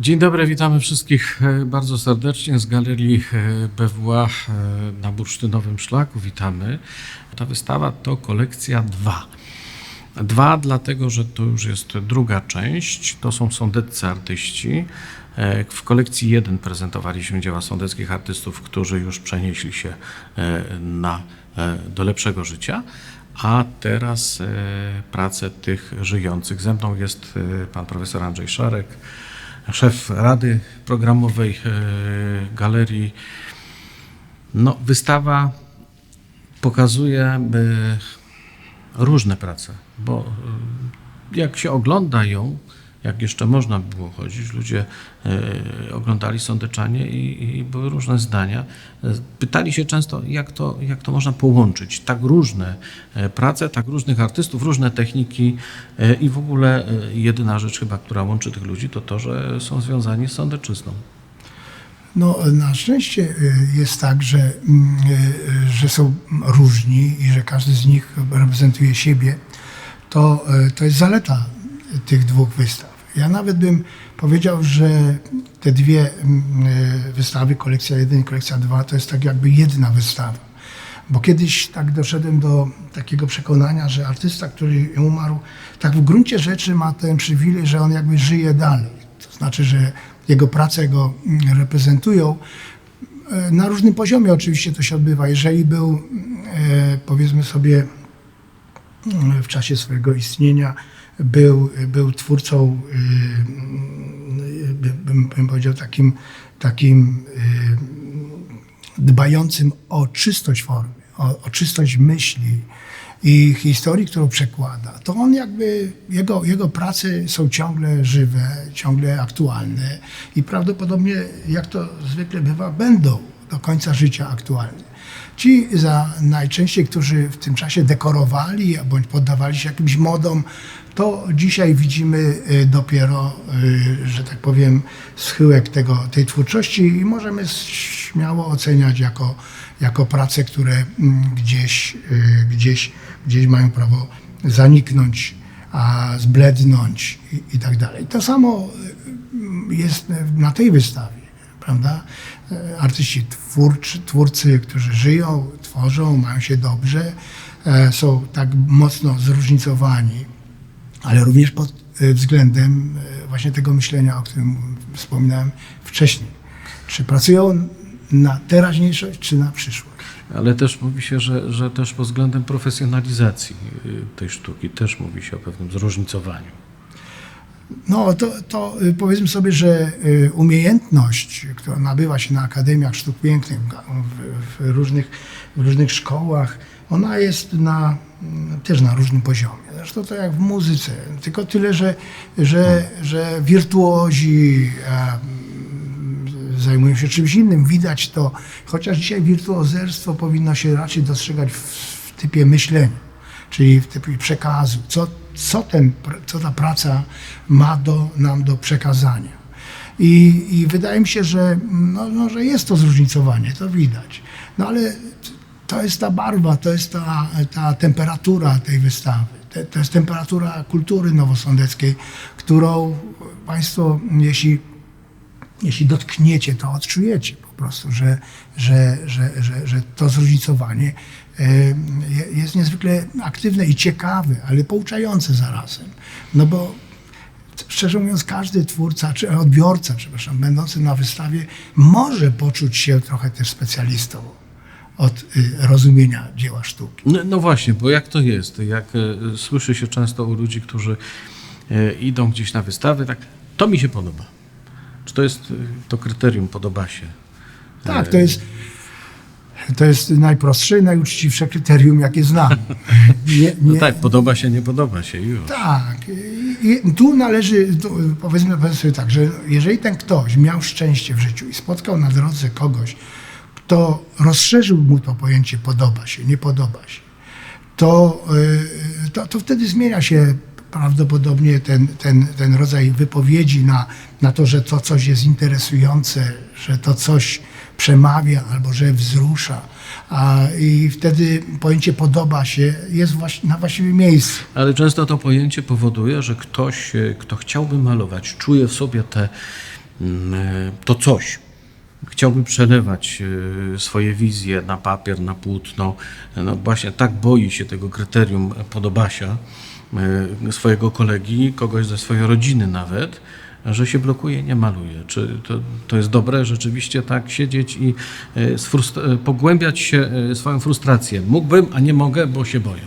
Dzień dobry, witamy wszystkich e, bardzo serdecznie z Galerii e, BWA e, na Bursztynowym Szlaku. Witamy. Ta wystawa to kolekcja 2. Dwa, dlatego że to już jest druga część. To są sądeccy artyści. W kolekcji 1 prezentowaliśmy dzieła sądeckich artystów, którzy już przenieśli się na, do lepszego życia. A teraz prace tych żyjących. Ze mną jest pan profesor Andrzej Szarek, szef Rady Programowej e, Galerii. No, wystawa pokazuje e, różne prace, bo e, jak się ogląda ją, jak jeszcze można było chodzić, ludzie e, oglądali Sądeczanie i, i były różne zdania. E, Pytali się często, jak to, jak to można połączyć. Tak różne e, prace, tak różnych artystów, różne techniki i w ogóle jedyna rzecz chyba, która łączy tych ludzi, to to, że są związani z Sądeczyzną. No, na szczęście jest tak, że, mm, że są różni i że każdy z nich reprezentuje siebie. To, to jest zaleta tych dwóch wystaw. Ja nawet bym powiedział, że te dwie mm, y, wystawy, kolekcja 1 i kolekcja 2, to jest tak jakby jedna wystawa. Bo kiedyś tak doszedłem do takiego przekonania, że artysta, który umarł, tak w gruncie rzeczy ma ten przywilej, że on jakby żyje dalej. To znaczy, że jego prace go mm, reprezentują. E, Na różnym poziomie oczywiście to się odbywa. Jeżeli był, e, powiedzmy sobie, mm, w czasie swojego istnienia był, był twórcą, y, bym, bym powiedział, takim, takim y, dbającym o czystość formy, o, o czystość myśli i historii, którą przekłada, to on jakby, jego, jego prace są ciągle żywe, ciągle aktualne i prawdopodobnie, jak to zwykle bywa, będą do końca życia aktualne. Ci za najczęściej, którzy w tym czasie dekorowali bądź poddawali się jakimś modom, to dzisiaj widzimy y, dopiero, y, że tak powiem, schyłek tego, tej twórczości i możemy śmiało oceniać jako, jako prace, które mm, gdzieś, y, gdzieś, gdzieś mają prawo zaniknąć, a zblednąć i, i tak dalej. To samo jest na tej wystawie prawda? E, Artyści twórczy, twórcy, którzy żyją, tworzą, mają się dobrze, e, są tak mocno zróżnicowani, ale również pod e, względem właśnie tego myślenia, o którym wspominałem wcześniej. Czy pracują na teraźniejszość, czy na przyszłość? Ale też mówi się, że, że też pod względem profesjonalizacji y, tej sztuki też mówi się o pewnym zróżnicowaniu. No, to, to y, powiedzmy sobie, że y, umiejętność, która nabywa się na akademiach sztuk pięknych, w, w, różnych, w różnych szkołach, ona jest na, mm, też na różnym poziomie. Zresztą to jak w muzyce, tylko tyle, że, że, że wirtuozi zajmują się czymś innym. Widać to, chociaż dzisiaj wirtuozerstwo powinno się raczej dostrzegać w typie myślenia czyli przekazu, co, co, ten, co ta praca ma do, nam do przekazania. I, I wydaje mi się, że, no, no, że jest to zróżnicowanie, to widać. No ale to jest ta barwa, to jest ta, ta temperatura tej wystawy. To, to jest temperatura kultury nowosądeckiej, którą Państwo, jeśli jeśli dotkniecie, to odczujecie prostu, że, że, że, że, że to zróżnicowanie e, je- jest niezwykle aktywne i ciekawe, ale pouczające zarazem. No bo szczerze mówiąc, każdy twórca, czy odbiorca, przepraszam, będący na wystawie może poczuć się trochę też specjalistą od y, rozumienia dzieła sztuki. No, no właśnie, bo jak to jest? Jak e, słyszy się często u ludzi, którzy e, idą gdzieś na wystawy, tak, to mi się podoba. Czy to jest to kryterium, podoba się? Tak, to jest, to jest najprostsze i najuczciwsze kryterium, jakie znam. Nie, No nie, tak, podoba się, nie podoba się już. Tak. I tu należy, tu powiedzmy powiedzmy sobie tak, że jeżeli ten ktoś miał szczęście w życiu i spotkał na drodze kogoś, kto rozszerzył mu to pojęcie podoba się, nie podoba się, to, y, to, to wtedy zmienia się prawdopodobnie ten, ten, ten rodzaj wypowiedzi na, na to, że to coś jest interesujące, że to coś przemawia albo że wzrusza. A, I wtedy pojęcie podoba się jest właśnie na właściwym miejscu. Ale często to pojęcie powoduje, że ktoś, e, kto chciałby malować, czuje w sobie te mm, e, to coś chciałby przelewać e, swoje wizje na papier, na płótno, no właśnie tak boi się tego kryterium podobasia swojego kolegi, kogoś ze swojej rodziny nawet, że się blokuje, nie maluje. Czy to, to jest dobre rzeczywiście tak siedzieć i e, e, pogłębiać się e, swoją frustrację? Mógłbym, a nie mogę, bo się boję.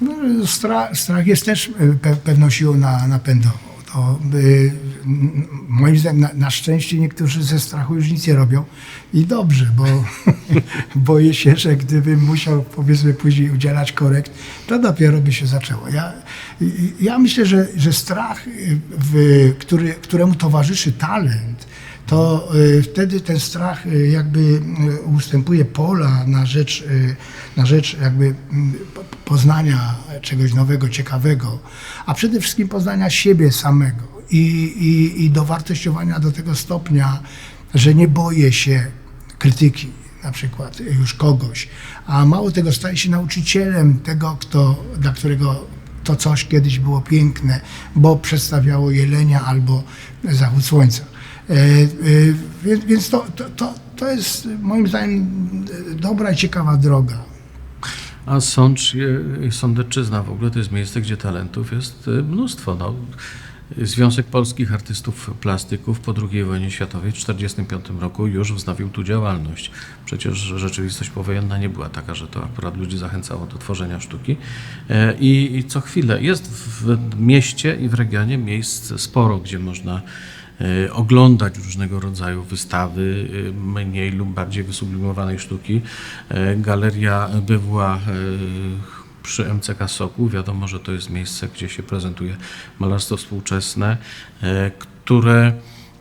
No, strach, strach jest też pe, pewną siłą na, napędową. Y, moim zdaniem na, na szczęście niektórzy ze strachu już nic nie robią i dobrze, bo boję się, że gdybym musiał powiedzmy później udzielać korekt, to dopiero by się zaczęło. Ja, ja myślę, że, że strach, y, w, który, któremu towarzyszy talent, to y, wtedy ten strach y, jakby y, ustępuje pola na rzecz, na rzecz jakby po- poznania czegoś nowego, ciekawego, a przede wszystkim poznania siebie samego i, i, i dowartościowania do tego stopnia, że nie boję się krytyki na przykład już kogoś, a mało tego staje się nauczycielem tego, kto, dla którego to coś kiedyś było piękne, bo przedstawiało jelenia albo zachód słońca. E, e, Więc, więc to, to, to, jest moim zdaniem dobra i ciekawa droga. A Sącz, e, Sądecczyzna w ogóle to jest miejsce, gdzie talentów jest mnóstwo. No. Związek Polskich Artystów Plastyków po II wojnie światowej w 1945 roku już wznowił tu działalność. Przecież rzeczywistość powojenna nie była taka, że to akurat ludzi zachęcało do tworzenia sztuki. I, i co chwilę jest w mieście i w regionie miejsc sporo, gdzie można oglądać różnego rodzaju wystawy e, mniej lub bardziej wysublimowanej sztuki. E, Galeria e, przy MCK Soku. Wiadomo, że to jest miejsce, gdzie się prezentuje malarstwo współczesne, e, które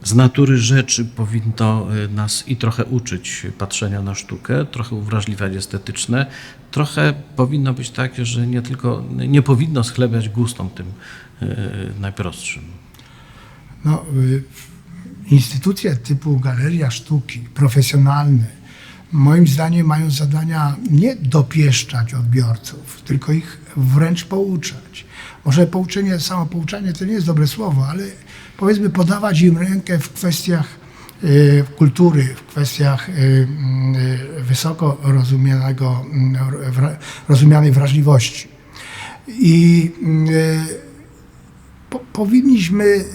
z natury rzeczy powinno e, nas i trochę uczyć patrzenia na sztukę, trochę uwrażliwiać estetyczne, trochę powinno być takie, że nie tylko nie powinno schlebiać gustom tym e, najprostszym. No, y, instytucje typu galeria sztuki, profesjonalne, moim zdaniem mają zadania nie dopieszczać odbiorców, tylko ich wręcz pouczać. Może pouczenie, samo pouczanie to nie jest dobre słowo, ale powiedzmy podawać im rękę w kwestiach y, kultury, w kwestiach y, wysoko rozumianej wrażliwości. I po, powinniśmy y,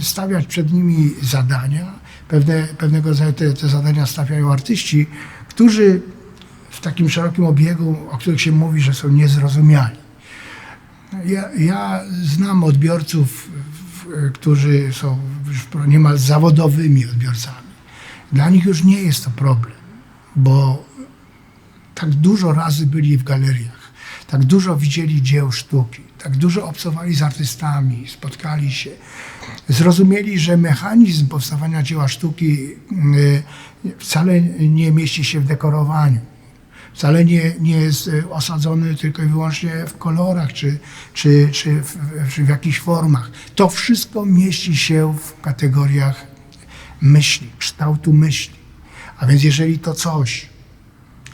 stawiać przed nimi zadania. Pewne, pewnego rodzaju te, te zadania stawiają artyści, którzy w takim szerokim obiegu, o których się mówi, że są niezrozumiali. Ja, ja znam odbiorców, którzy są już niemal zawodowymi odbiorcami. Dla nich już nie jest to problem, bo tak dużo razy byli w galeriach, tak dużo widzieli dzieł sztuki, tak dużo obcowali z artystami, spotkali się, zrozumieli, że mechanizm powstawania dzieła sztuki y, wcale nie mieści się w dekorowaniu. Wcale nie, nie jest y, osadzony tylko i wyłącznie w kolorach czy, czy, czy, w, czy w jakichś formach. To wszystko mieści się w kategoriach myśli, kształtu myśli. A więc jeżeli to coś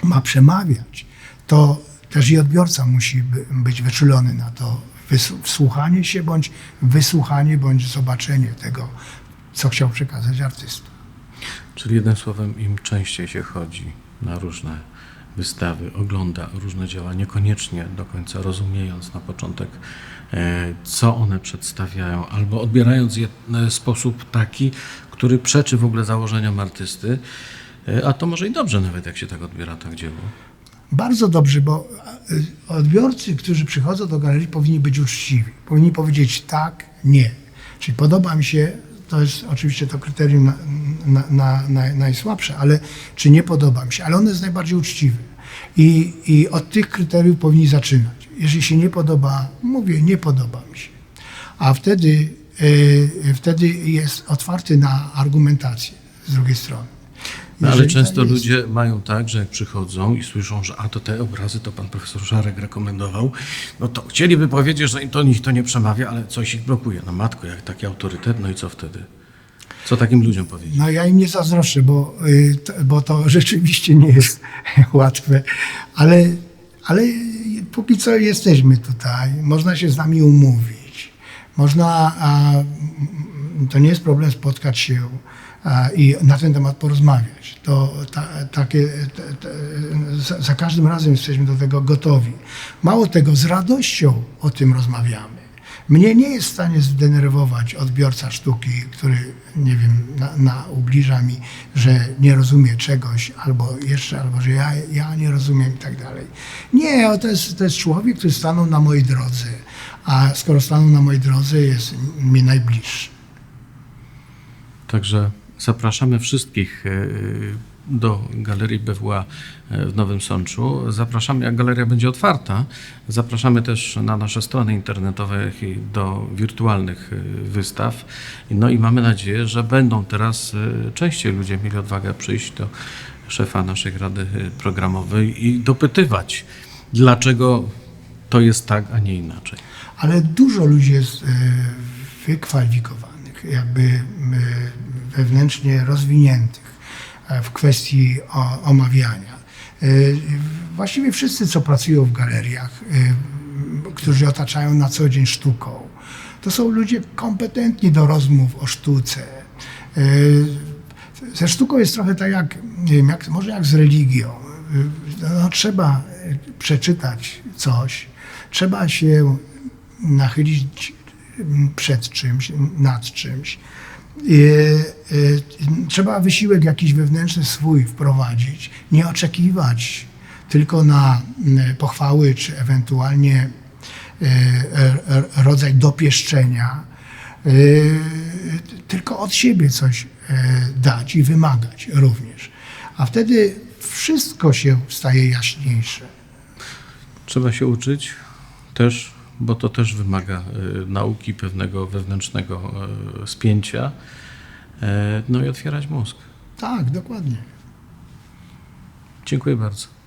ma przemawiać, to też i odbiorca musi by, być wyczulony na to wsłuchanie się, bądź wysłuchanie, bądź zobaczenie tego, co chciał przekazać artysta. Czyli jednym słowem, im częściej się chodzi na różne wystawy, ogląda różne dzieła, niekoniecznie do końca rozumiejąc na początek, e, co one przedstawiają, albo odbierając je w sposób taki, który przeczy w ogóle założeniom artysty, e, a to może i dobrze nawet, jak się tak odbiera tak dzieło. Bardzo dobrze, bo y, odbiorcy, którzy przychodzą do galerii, powinni być uczciwi. Powinni powiedzieć tak, nie. Czyli podoba mi się, to jest oczywiście to kryterium na, na, na, na, najsłabsze, ale czy nie podoba mi się, ale ono jest najbardziej uczciwe. I, I od tych kryteriów powinni zaczynać. Jeżeli się nie podoba, mówię, nie podoba mi się. A wtedy, y, wtedy jest otwarty na argumentację z drugiej strony. No, ale często ludzie mają tak, że jak przychodzą i słyszą, że a to te obrazy to pan profesor Żarek rekomendował, no to chcieliby powiedzieć, że to nich to nie przemawia, ale coś ich blokuje. No matko, jak taki autorytet, no i co wtedy? Co takim ludziom powiedzieć? No ja im nie zazdroszczę, bo, y, to, bo to rzeczywiście nie jest łatwe, ale, ale póki co jesteśmy tutaj, można się z nami umówić, można a, to nie jest problem spotkać się i na ten temat porozmawiać. To ta, takie, te, te, za, za każdym razem jesteśmy do tego gotowi. Mało tego, z radością o tym rozmawiamy. Mnie nie jest w stanie zdenerwować odbiorca sztuki, który, nie wiem, na, na, ubliża mi, że nie rozumie czegoś, albo jeszcze, albo że ja, ja nie rozumiem i tak dalej. Nie, to jest, to jest człowiek, który stanął na mojej drodze, a skoro stanął na mojej drodze, jest mi najbliższy. Także zapraszamy wszystkich e, do Galerii BWA w Nowym Sączu. Zapraszamy, jak galeria będzie otwarta. Zapraszamy też na nasze strony internetowe i do wirtualnych e, wystaw. No i mamy nadzieję, że będą teraz e, częściej ludzie mieli odwagę przyjść do szefa naszej rady e, programowej i dopytywać, dlaczego to jest tak, a nie inaczej. Ale dużo ludzi jest e, wykwalifikowanych, jakby e, wewnętrznie rozwiniętych e, w kwestii omawiania. E, Właściwie wszyscy, co pracują w galeriach, e, którzy otaczają na co dzień sztuką, to są ludzie kompetentni do rozmów o sztuce. Ze sztuką jest trochę tak jak, wiem, jak, może jak z religią. No, trzeba przeczytać coś, trzeba się nachylić przed czymś, nad czymś. Y, trzeba wysiłek jakiś wewnętrzny swój wprowadzić, nie oczekiwać tylko na pochwały, czy ewentualnie y, r- rodzaj dopieszczenia, tylko od siebie coś dać i wymagać również. A wtedy wszystko się staje jaśniejsze. Trzeba się uczyć też, bo to też wymaga y, nauki pewnego wewnętrznego y, spięcia, y, no i otwierać mózg. Tak, dokładnie. Dziękuję bardzo.